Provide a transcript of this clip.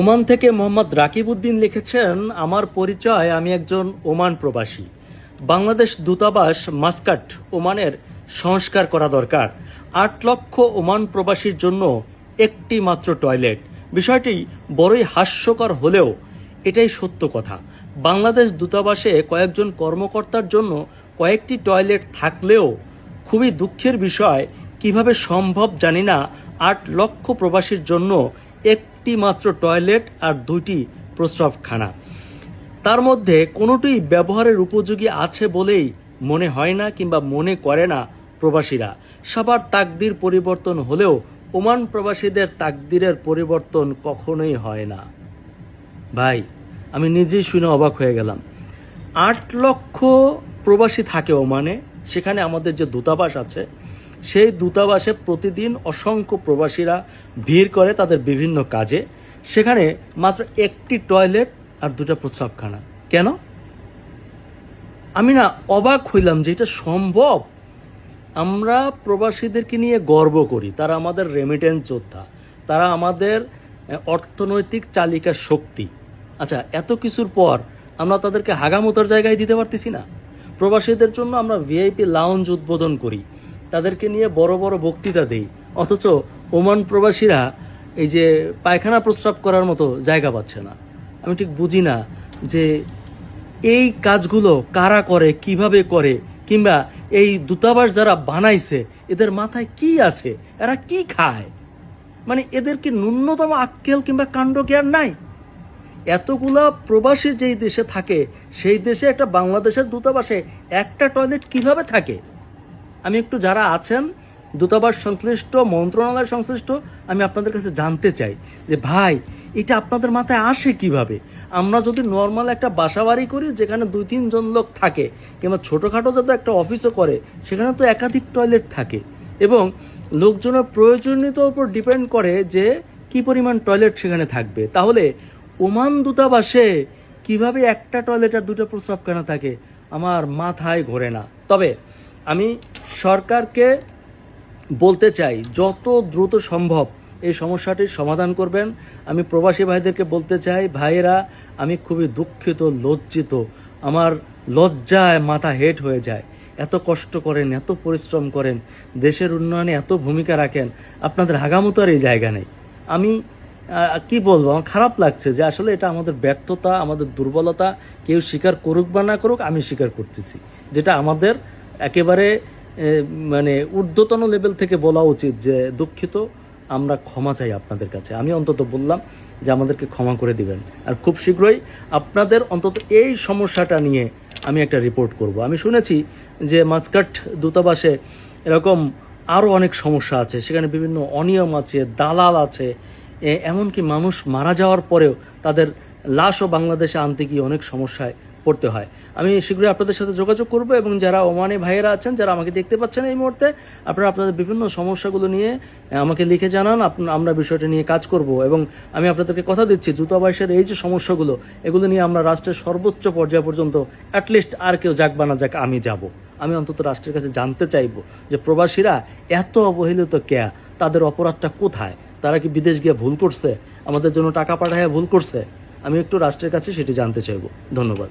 Oman থেকে মোহাম্মদ রাকিবউদ্দিন লিখেছেন, আমার পরিচয়, আমি একজন ওমান প্রবাসী। বাংলাদেশ দূতাবাস মাস্কাট ওমানের সংস্কার করা দরকার। আট লক্ষ ওমান প্রবাসীর জন্য একটি মাত্র টয়লেট। বিষয়টি বড়ই হাস্যকর হলেও এটাই সত্য কথা। বাংলাদেশ দূতাবাসে কয়েকজন কর্মকর্তার জন্য কয়েকটি টয়লেট থাকলেও খুবই দুঃখের বিষয়, কীভাবে সম্ভব জানি না। আট লক্ষ প্রবাসীর জন্য একটি মাত্র টয়লেট আর দুইটি প্রস্রাবখানা। তার মধ্যে কোনোটি ব্যবহারের উপযোগী আছে বলেই মনে হয় না কিংবা মনে করে না প্রবাসীরা। সবার তাকদির পরিবর্তন হলেও ওমান প্রবাসীদের তাকদিরের পরিবর্তন কখনোই হয় না। ভাই, আমি নিজেই শুনে অবাক হয়ে গেলাম। আট লক্ষ প্রবাসী থাকে ওমানে, সেখানে আমাদের যে দূতাবাস আছে সেই দূতাবাসে প্রতিদিন অসংখ্য প্রবাসীরা ভিড় করে তাদের বিভিন্ন কাজে। সেখানে মাত্র একটি টয়লেট আর দুটা প্রস্রাবখানা। কেন? আমি না অবাক হইলাম যে এটা সম্ভব। আমরা প্রবাসীদেরকে নিয়ে গর্ব করি। তারা আমাদের রেমিটেন্স যোদ্ধা। তারা আমাদের অর্থনৈতিক চালিকার শক্তি। আচ্ছা এত কিছুর পর আমরা তাদেরকে হাগামতার জায়গায় দিতে পারতেছি না। প্রবাসীদের জন্য আমরা ভিআইপি লাউঞ্জ উদ্বোধন করি। তাদেরকে নিয়ে বড় বড় বক্তৃতা দেই। অথচ ওমান প্রবাসীরা এই যে পায়খানা প্রস্রাব করার মতো জায়গা পাচ্ছে না। আমি ঠিক বুঝি না যে এই কাজগুলো কারা করে, কীভাবে করে, কিংবা এই দূতাবাস যারা বানাইছে, এদের মাথায় কি আছে? এরা কি খায়? মানে এদের কি ন্যূনতম আক্কেল কিংবা কাণ্ড জ্ঞান নাই? এতগুলা প্রবাসী যেই দেশে থাকে, সেই দেশে একটা বাংলাদেশের দূতাবাসে একটা টয়লেট কীভাবে থাকে? আমি একটু যারা আছেন, দূতাবাস সংশ্লিষ্ট, মন্ত্রণালয় সংশ্লিষ্ট, আমি আপনাদের কাছে জানতে চাই যে ভাই, এটা আপনাদের মাথায় আসে কীভাবে? আমরা যদি নর্মাল একটা বাসা বাড়ি করি, যেখানে দুই, তিনজন লোক থাকে, কিংবা ছোটোখাটো যাতে একটা অফিসও করে, সেখানে তো একাধিক টয়লেট থাকে। এবং লোকজনের প্রয়োজনীয়তার উপর ডিপেন্ড করে যে কি পরিমাণ টয়লেট সেখানে থাকবে। তাহলে ওমান দূতাবাসে কীভাবে একটা টয়লেট আর দুটো প্রস্রাবখানা থাকে, আমার মাথায় ঘোরে না। তবে আমি সরকারকে বলতে চাই, যত দ্রুত সম্ভব এই সমস্যাটির সমাধান করবেন। আমি প্রবাসী ভাইদেরকে বলতে চাই, ভাইয়েরা, আমি খুবই দুঃখিত, লজ্জিত। আমার লজ্জায় মাথা হেট হয়ে যায়। এত কষ্ট করেন, এত পরিশ্রম করেন, দেশের উন্নয়নে এত ভূমিকা রাখেন, আপনাদের হাগামতার এই জায়গা নেই। আমি কি বলব? আমার খারাপ লাগছে যে আসলে এটা আমাদের ব্যর্থতা, আমাদের দুর্বলতা, কেউ স্বীকার করুক বা না করুক, আমি স্বীকার করতেছি। যেটা আমাদের একেবারে মানে ঊর্ধ্বতন লেভেল থেকে বলা উচিত যে, দুঃখিত, আমরা ক্ষমা চাই আপনাদের কাছে। আমি অন্তত বললাম যে, আমাদেরকে ক্ষমা করে দিবেন। আর খুব শীঘ্রই আপনাদের অন্তত এই সমস্যাটা নিয়ে আমি একটা রিপোর্ট করব। আমি শুনেছি যে, মাস্কাট দূতাবাসে এরকম আরও অনেক সমস্যা আছে। সেখানে বিভিন্ন অনিয়ম আছে, দালাল আছে। এমনকি মানুষ মারা যাওয়ার পরেও তাদের লাশও বাংলাদেশে আনতে গিয়ে অনেক সমস্যায় পড়তে হয়। আমি শীঘ্রই আপনাদের সাথে যোগাযোগ করব এবং যারা ওমানে ভাইয়েরা আছেন, যারা আমাকে দেখতে পাচ্ছেন এই মুহূর্তে, আপনারা আপনাদের বিভিন্ন সমস্যাগুলো নিয়ে আমাকে লিখে জানান আমরা বিষয়টা নিয়ে কাজ করব এবং আমি আপনাদেরকে কথা দিচ্ছি দূতাবাসের এই যে সমস্যাগুলো, এগুলো নিয়ে আমরা রাষ্ট্রের সর্বোচ্চ পর্যায় পর্যন্ত অ্যাটলিস্ট আর কেউ যাক বা না যাক, আমি যাব। আমি অন্তত রাষ্ট্রের কাছে জানতে চাইব যে প্রবাসীরা এত অবহেলিত কেয়া তাদের অপরাধটা কোথায়? তারা কি বিদেশ গিয়ে ভুল করছে? আমাদের জন্য টাকা পাঠায় ভুল করছে? আমি একটু রাষ্ট্রের কাছে সেটি জানতে চাইব। ধন্যবাদ।